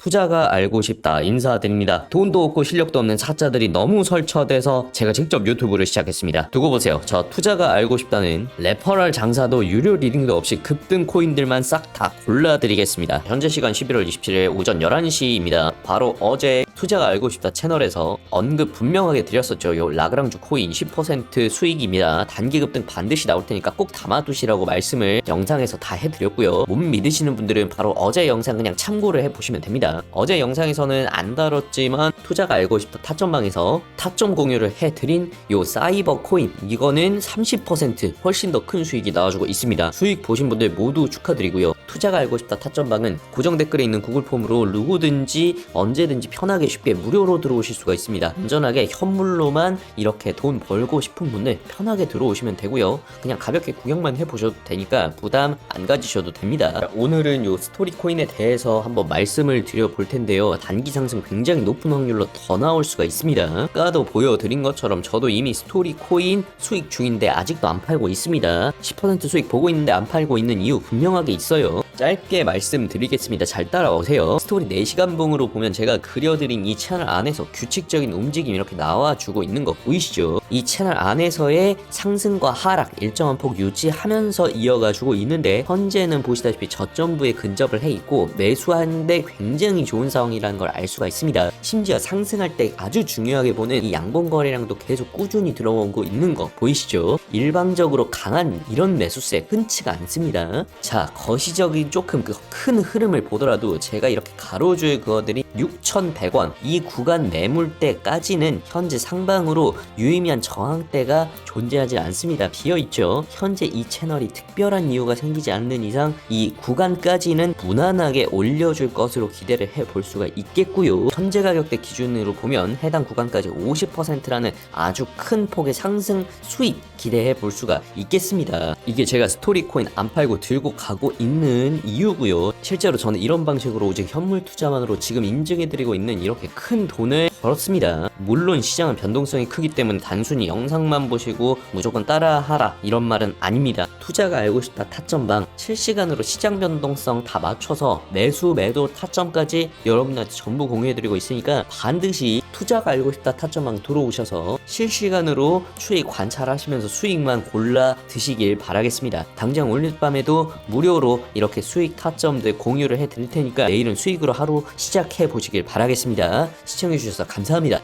투자가 알고 싶다 인사드립니다. 돈도 없고 실력도 없는 사자들이 너무 설쳐돼서 제가 직접 유튜브를 시작했습니다. 두고 보세요. 저 투자가 알고 싶다는 레퍼럴 장사도 유료 리딩도 없이 급등 코인들만 싹 다 골라드리겠습니다. 현재 시간 11월 27일 오전 11시입니다. 바로 어제 투자가 알고 싶다 채널에서 언급 분명하게 드렸었죠. 요 라그랑주 코인 10% 수익입니다. 단기 급 등 반드시 나올 테니까 꼭 담아두시라고 말씀을 영상에서 다 해드렸고요. 못 믿으시는 분들은 바로 어제 영상 그냥 참고를 해보시면 됩니다. 어제 영상에서는 안 다뤘지만 투자가 알고 싶다 타점방에서 타점 공유를 해드린 요 사이버 코인 이거는 30% 훨씬 더 큰 수익이 나와주고 있습니다. 수익 보신 분들 모두 축하드리고요. 투자가 알고 싶다 타점방은 고정 댓글에 있는 구글 폼으로 누구든지 언제든지 편하게 쉽게 무료로 들어오실 수가 있습니다. 안전하게 현물로만 이렇게 돈 벌고 싶은 분들 편하게 들어오시면 되고요. 그냥 가볍게 구경만 해보셔도 되니까 부담 안 가지셔도 됩니다. 자, 오늘은 요 스토리 코인에 대해서 한번 말씀을 드려볼 텐데요. 단기 상승 굉장히 높은 확률로 더 나올 수가 있습니다. 아까도 보여드린 것처럼 저도 이미 스토리 코인 수익 중인데 아직도 안 팔고 있습니다. 10% 수익 보고 있는데 안 팔고 있는 이유 분명하게 있어요. 짧게 말씀드리겠습니다. 잘 따라오세요. 스토리 4시간 봉으로 보면 제가 그려드린 이 채널 안에서 규칙적인 움직임 이렇게 나와주고 있는 거 보이시죠? 이 채널 안에서의 상승과 하락 일정한 폭 유지하면서 이어가주고 있는데 현재는 보시다시피 저점부에 근접을 해 있고 매수하는데 굉장히 좋은 상황이라는 걸 알 수가 있습니다. 심지어 상승할 때 아주 중요하게 보는 이 양봉 거래량도 계속 꾸준히 들어오고 있는 거 보이시죠? 일방적으로 강한 이런 매수세 흔치가 않습니다. 자 거시적인 조금 그 큰 흐름을 보더라도 제가 이렇게 가로줄 그어드린 6,100원 이 구간 매물대까지는 현재 상방으로 유의미한 저항대가 존재하지 않습니다. 비어있죠. 현재 이 채널이 특별한 이유가 생기지 않는 이상 이 구간까지는 무난하게 올려줄 것으로 기대를 해볼 수가 있겠고요. 현재 가격대 기준으로 보면 해당 구간까지 50%라는 아주 큰 폭의 상승 수익 기대해 볼 수가 있겠습니다. 이게 제가 스토리 코인 안 팔고 들고 가고 있는 이유고요. 실제로 저는 이런 방식으로 오직 현물 투자만으로 지금 인증해드리고 있는 이렇게 큰 돈을 벌었습니다. 물론 시장은 변동성이 크기 때문에 단순히 영상만 보시고 무조건 따라하라 이런 말은 아닙니다. 투자가 알고 싶다 타점방 실시간으로 시장 변동성 다 맞춰서 매수 매도 타점까지 여러분들한테 전부 공유해드리고 있으니까 반드시 투자가 알고 싶다 타점방 들어오셔서 실시간으로 수익 관찰하시면서 수익만 골라 드시길 바라겠습니다. 당장 오늘 밤에도 무료로 이렇게 수익 타점들 공유를 해드릴 테니까 내일은 수익으로 하루 시작해 보시길 바라겠습니다. 시청해주셔서 감사합니다.